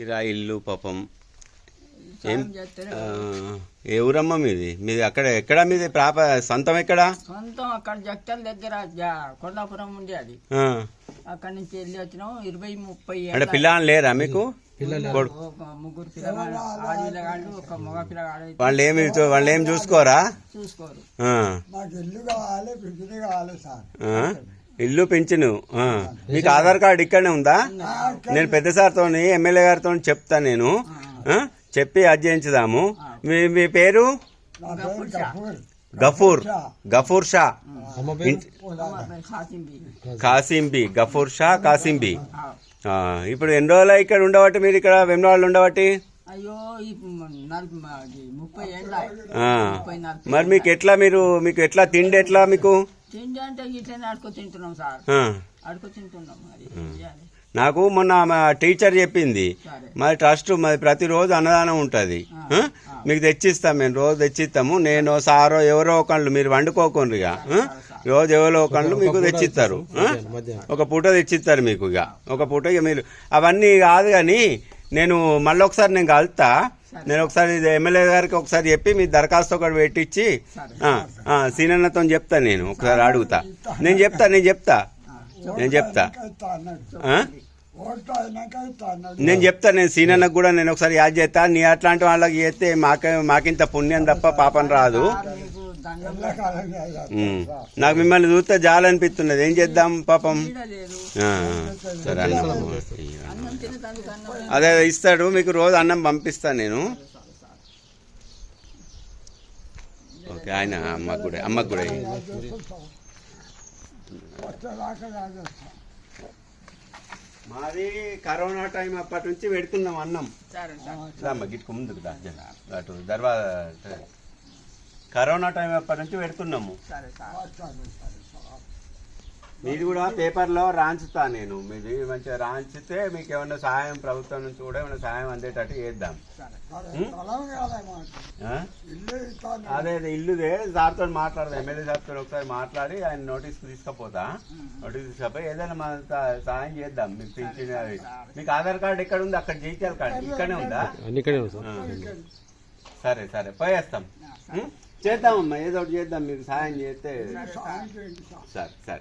కిరా ఇల్లు పాపం. ఏం? ఏ ఊరమ్మ మీది? మీది అక్కడ ఎక్కడ మీది? ప్రాప సొంతం ఎక్కడ? సొంతం అక్కడ జగతల దగ్గర కొండాపురం ఉంది అది. ఆ, అక్కడి నుంచి వెళ్ళి వచ్చినాం. ఇరవై ముప్పై అంటే పిల్లలు లేరా. మీకు ముగ్గురు పిల్లగాళ్ళు ఆడి పిల్లగాళ్ళు ఒక మగ పిల్లగాడు వాళ్ళు ఏమి చూ- వాళ్ళు ఏం చూసుకోరా? చూసుకోరు. ఇల్లు కావాలి బిజినెస్ కావాలి సార్. ఇల్లు పెంచును. ఆ, మీకు ఆధార్ కార్డు ఇక్కడనే ఉందా? నేను పెద్ద సార్తో ఎమ్మెల్యే గారితో చెప్తా నేను. చెప్పి అది చేయించుదాము మీ మీ పేరు? గఫూర్ గఫూర్. షా. కాసింబి. గఫూర్ షా కాసింబి. ఆ, ఇప్పుడు ఎన్ని రోజులు ఇక్కడ ఉండబట్టి మీరు ఇక్కడ? వెమ్లవాళ్ళు ఉండబట్టి? మరి మీకు ఎట్లా మీరు మీకు ఎట్లా తిండి ఎట్లా మీకు? తిండి అంటే ఇట్లనే అడుకో తింటున్నాం సార్. ఆ, అడుకో తింటున్నాం మరి. ఏం చేయాలి? నాకు మొన్న మా టీచర్ చెప్పింది మరి ట్రస్ట్ మరి ప్రతిరోజు అన్నదానం ఉంటుంది. మీకు తెచ్చిస్తాం మేము రోజు తెచ్చిస్తాము. నేను సారో ఎవరో ఒకళ్ళు మీరు వండుకోకుండా? రోజు ఎవరో ఒకళ్ళు మీకు తెచ్చిస్తారు ఒక పూట తెచ్చిస్తారు మీకు ఇక. ఒక పూట ఇక మీరు అవన్నీ కాదు కానీ నేను మళ్ళీ ఒకసారి నేను కలుతా. నేను ఒకసారి ఎమ్మెల్యే గారికి ఒకసారి చెప్పి మీ దరఖాస్తు ఒకటి పెట్టించి సీనన్నతో చెప్తా నేను ఒకసారి అడుగుతా. నేను చెప్తా నేను చెప్తా. నేను చెప్తా. నేను చెప్తా నేను సీనన్నకు కూడా నేను ఒకసారి యాద్ చేస్తా. నీ అట్లాంటి వాళ్ళకి చేస్తే మాకే మాకింత పుణ్యం తప్ప పాపం రాదు. నాకు మిమ్మల్ని చూస్తే జాలనిపిస్తున్నది. ఏం చేద్దాం పాపం? సరే అదే అదే ఇస్తాడు మీకు రోజు అన్నం పంపిస్తాను నేను. ఓకే ఆయన అమ్మకు కూడా అమ్మకు కూడా మాది కరోనా టైం అప్పటి నుంచి పెడుతున్నాం అన్నం. సరే సార్ రామ్మ గిట్టుకు ముందుకు అటు దర్వా కరోనా టైం అప్పటి నుంచి పెడుతున్నాము. సరే మీది కూడా పేపర్లో రాంచుతా నేను. మీది మంచిగా రాంచితే మీకు ఏమైనా సహాయం ప్రభుత్వం నుంచి కూడా ఏమైనా సహాయం అందేటట్టు చేద్దాం. అదే అదే ఇల్లుదే. సార్తో మాట్లాడదా. ఎమ్మెల్యే సార్తో ఒకసారి మాట్లాడి ఆయన నోటీస్ తీసుకపోతా. నోటీస్ తీసుకపోయి ఏదైనా మన సా- సహాయం చేద్దాం. మీకు పింఛన్ అది. మీకు ఆధార్ కార్డు ఎక్కడ ఉంది? అక్కడ జైత్యాల కార్డు ఇక్కడనే ఉందా? అన్ని ఇక్కడే ఉంది. సార్. సరే. పోయేస్తాం? చేద్దామమ్మా. ఏదో ఒకటి చేద్దాం. మీకు సహాయం చేస్తే సరే సరే.